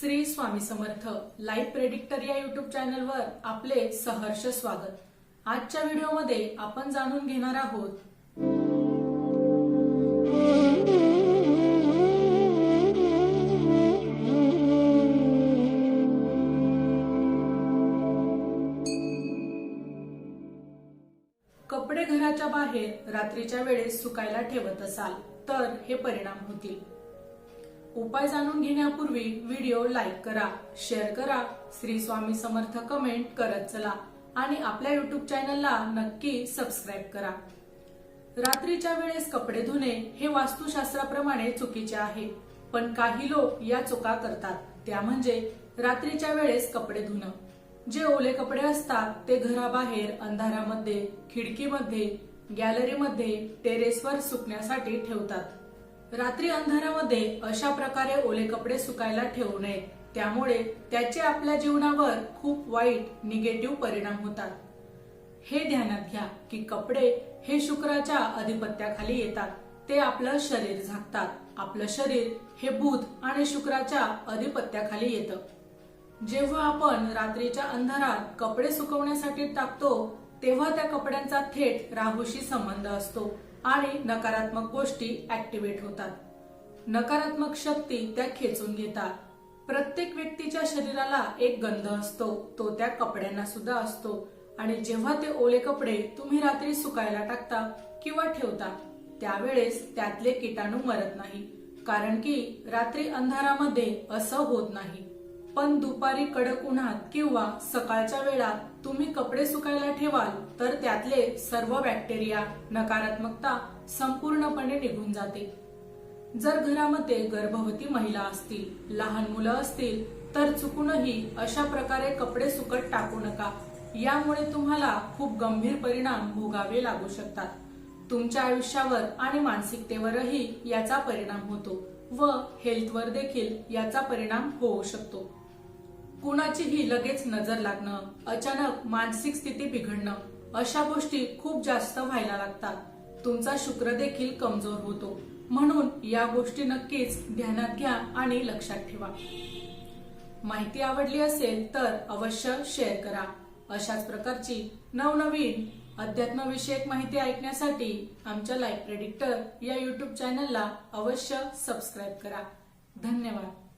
Shri Swami Samarth live predictor या YouTube चॅनलवर आपले सहर्ष स्वागत. आजच्या व्हिडिओमध्ये आपण जाणून घेणार आहोत कपडे घराच्या बाहेर रात्रीच्या वेळेस सुकायला ठेवत असाल तर हे परिणाम होतील. उपाय जाणून घेण्यापूर्वी व्हिडिओ लाईक करा शेअर करा श्री स्वामी समर्थ कमेंट करत चला आणि आपल्या युट्यूब चॅनलला नक्की सबस्क्राईब करा. रात्रीच्या वेळेस कपडे धुणे हे वास्तुशास्त्राप्रमाणे चुकीचे आहे पण काही लोक या चुका करतात. त्या म्हणजे रात्रीच्या वेळेस कपडे धुणं. जे ओले कपडे असतात ते घराबाहेर अंधारामध्ये खिडकीमध्ये गॅलरीमध्ये टेरेसवर सुकण्यासाठी ठेवतात. रात्री अंधारामध्ये अशा प्रकारे ओले कपडे सुकायला ठेवू नयेत त्यामुळे त्याचे आपल्या जीवनावर खूप वाईट निगेटिव्ह परिणाम होतात. हे ध्यानात घ्या की कपडे हे शुक्राच्या अधिपत्याखाली येतात. ते आपलं शरीर झाकतात. आपलं शरीर हे बुध आणि शुक्राच्या अधिपत्याखाली येतं. जेव्हा आपण रात्रीच्या अंधारात कपडे सुकवण्यासाठी टाकतो तेव्हा त्या कपड्यांचा थेट राहूशी संबंध असतो आणि नकारात्मक गोष्टी ऍक्टिव्हेट होतात. नकारात्मक शक्ती त्या खेचून घेतात. प्रत्येक व्यक्तीच्या शरीराला एक गंध असतो तो त्या कपड्यांना सुद्धा असतो. आणि जेव्हा ते ओले कपडे तुम्ही रात्री सुकायला टाकता किंवा ठेवता त्यावेळेस त्यातले किटाणू मरत नाही. कारण की रात्री अंधारामध्ये असं होत नाही. पण दुपारी कडक उन्हात किंवा सकाळच्या वेळात तुम्ही कपडे सुकायला ठेवाल तर त्यातले सर्व बॅक्टेरिया नकारात्मकता संपूर्णपणे निघून जाते. जर घरामध्ये गर्भवती महिला असतील लहान मुलं असतील तर चुकूनही अशा प्रकारे कपडे सुकट टाकू नका. यामुळे तुम्हाला खूप गंभीर परिणाम भोगावे लागू शकतात. तुमच्या आयुष्यावर आणि मानसिकतेवरही याचा परिणाम होतो व हेल्थवर देखील याचा परिणाम होऊ शकतो. कुणाचीही लगेच नजर लागणं अचानक मानसिक स्थिती बिघडणं अशा गोष्टी खूप जास्त व्हायला लागतात. तुमचा शुक्र देखील कमजोर होतो. म्हणून या गोष्टी नक्कीच ध्यानात घ्या आणि लक्षात ठेवा. माहिती आवडली असेल तर अवश्य शेअर करा. अशाच प्रकारची नवनवीन अध्यात्मविषयक माहिती ऐकण्यासाठी आमच्या लाईफ प्रेडिक्टर या युट्यूब चॅनलला अवश्य सबस्क्राईब करा. धन्यवाद.